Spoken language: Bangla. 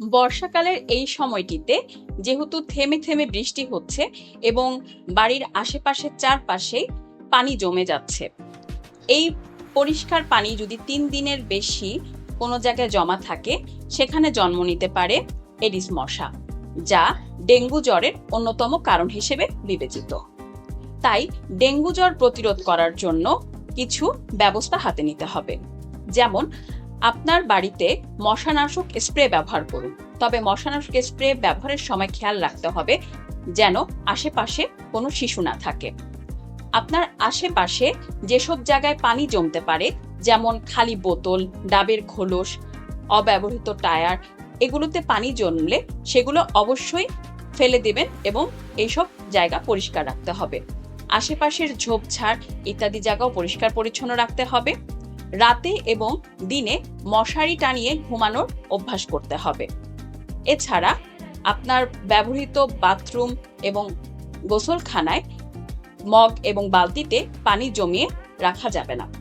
বর্ষাকালের এই সময়টিতে যেহেতু থেমে থেমে বৃষ্টি হচ্ছে এবং বাড়ির আশেপাশে চারপাশে পানি জমে যাচ্ছে, এই পরিষ্কার পানি যদি তিন দিনের বেশি কোনো জায়গায় জমা থাকে, সেখানে জন্ম নিতে পারে এডিস মশা, যা ডেঙ্গু জ্বরের অন্যতম কারণ হিসেবে বিবেচিত। তাই ডেঙ্গু জ্বর প্রতিরোধ করার জন্য কিছু ব্যবস্থা হাতে নিতে হবে, যেমন আপনার বাড়িতে মশানাশক স্প্রে ব্যবহার করুন। তবে মশানাশক স্প্রে ব্যবহারের সময় খেয়াল রাখতে হবে যেন আশেপাশে কোনো শিশু না থাকে। আপনার আশেপাশে যেসব জায়গায় পানি জমতে পারে, যেমন খালি বোতল, ডাবের খোলস, অব্যবহৃত টায়ার, এগুলোতে পানি জমলে সেগুলো অবশ্যই ফেলে দেবেন এবং এইসব জায়গা পরিষ্কার রাখতে হবে। আশেপাশের ঝোপঝাড় ইত্যাদি জায়গাও পরিষ্কার পরিচ্ছন্ন রাখতে হবে। রাতে এবং দিনে মশারি টানিয়ে ঘুমানোর অভ্যাস করতে হবে। এছাড়া আপনার ব্যবহৃত বাথরুম এবং গোসলখানায় মগ এবং বালতিতে পানি জমিয়ে রাখা যাবে না।